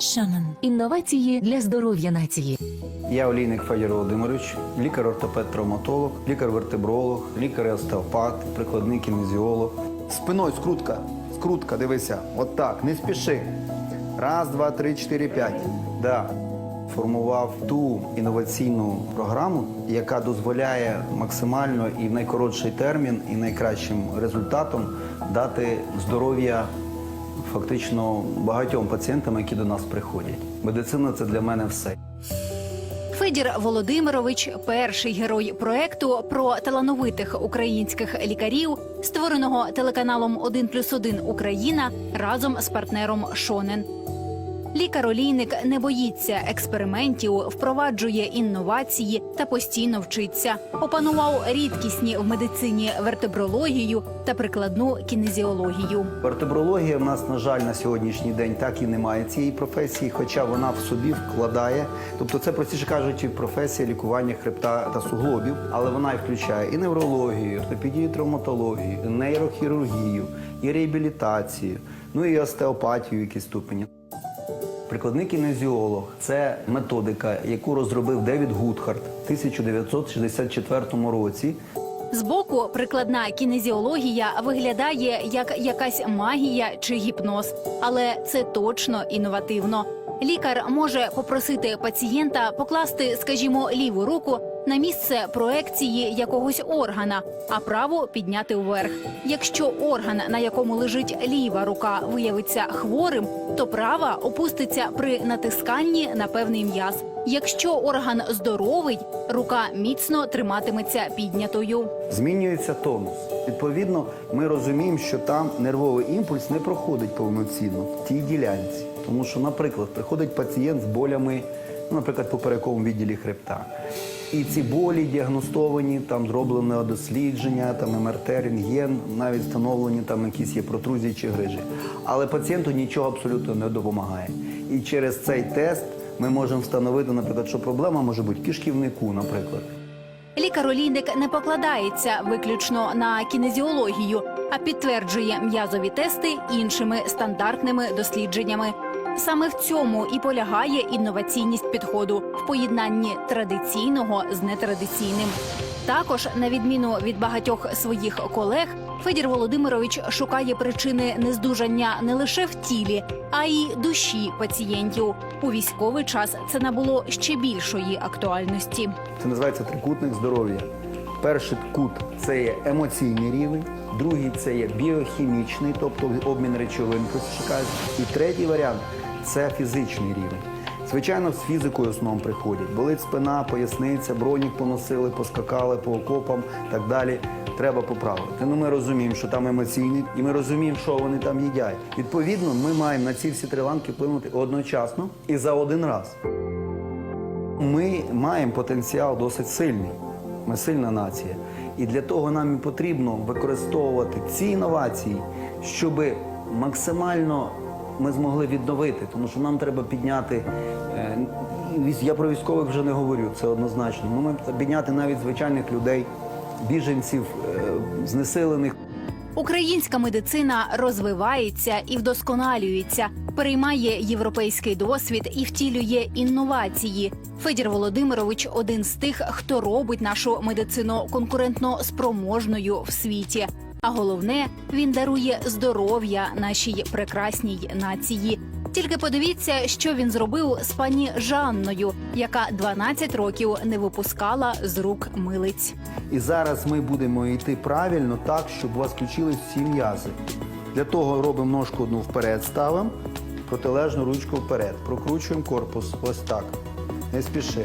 Шанан. Інновації для здоров'я нації. Я олійник Федір Володимирович, лікар-ортопед-травматолог, лікар-вертебролог, лікар-остеопат, прикладний кінезіолог. Спиною скрутка, скрутка, дивися, от так, не спіши. Раз, два, три, чотири, п'ять. Да. Формував ту інноваційну програму, яка дозволяє максимально і в найкоротший термін, і найкращим результатом дати здоров'я фактично багатьом пацієнтам, які до нас приходять. Медицина це для мене все. Федір Володимирович перший герой проекту про талановитих українських лікарів, створеного телеканалом 1+,1 Україна разом з партнером Шонен. Лікар-олійник не боїться експериментів, впроваджує інновації та постійно вчиться. Опанував рідкісні в медицині вертебрологію та прикладну кінезіологію. Вертебрологія в нас, на жаль, на сьогоднішній день так і немає цієї професії, хоча вона в собі вкладає. Тобто, це простіше кажучи, професія лікування хребта та суглобів, але вона і включає і неврологію, ортопедію, травматологію, і нейрохірургію, і реабілітацію, ну і остеопатію якійсь ступені. Прикладний кінезіолог це методика, яку розробив Девід Гудхарт в 1964 році. Збоку прикладна кінезіологія виглядає як якась магія чи гіпноз, але це точно інновативно. Лікар може попросити пацієнта покласти, скажімо, ліву руку на місце проекції якогось органа, а праву підняти вверх. Якщо орган, на якому лежить ліва рука, виявиться хворим, то права опуститься при натисканні на певний м'яз. Якщо орган здоровий, рука міцно триматиметься піднятою. Змінюється тонус. Відповідно, ми розуміємо, що там нервовий імпульс не проходить повноцінно в тій ділянці. Тому що, наприклад, приходить пацієнт з болями, ну, наприклад, поперековому відділі хребта. І ці болі діагностовані, там зроблено дослідження, там МРТ, рентген, навіть встановлені там якісь є протрузії чи грижі. Але пацієнту нічого абсолютно не допомагає. І через цей тест ми можемо встановити, наприклад, що проблема може бути кишківнику, наприклад. Лікар-олійник не покладається виключно на кінезіологію, а підтверджує м'язові тести іншими стандартними дослідженнями. Саме в цьому і полягає інноваційність підходу в поєднанні традиційного з нетрадиційним. Також, на відміну від багатьох своїх колег, Федір Володимирович шукає причини нездужання не лише в тілі, а й душі пацієнтів. У військовий час це набуло ще більшої актуальності. Це називається трикутник здоров'я. Перший кут це є емоційний рівень, другий це є біохімічний, тобто обмін речовин. І третій варіант це фізичний рівень. Звичайно, з фізикою в основному приходять. Болить спина, поясниця, бронік поносили, поскакали по окопам так далі. Треба поправити. Ну ми розуміємо, що там емоційний, і ми розуміємо, що вони там їдять. Відповідно, ми маємо на ці всі три ланки вплинути одночасно і за один раз. Ми маємо потенціал досить сильний. Ми сильна нація. І для того нам і потрібно використовувати ці інновації, щоб максимально ми змогли відновити. Тому що нам треба підняти. е, Я про військових вже не говорю, це однозначно. Ми підняти навіть звичайних людей, біженців, е, знесилених. Українська медицина розвивається і вдосконалюється, переймає європейський досвід і втілює інновації. Федір Володимирович один з тих, хто робить нашу медицину конкурентно спроможною в світі. А головне, він дарує здоров'я нашій прекрасній нації. Тільки подивіться, що він зробив з пані Жанною, яка 12 років не випускала з рук милиць. І зараз ми будемо йти правильно так, щоб у вас включились всі м'язи. Для того робимо ножку одну вперед, ставимо, протилежну ручку вперед. Прокручуємо корпус ось так. Не спіши.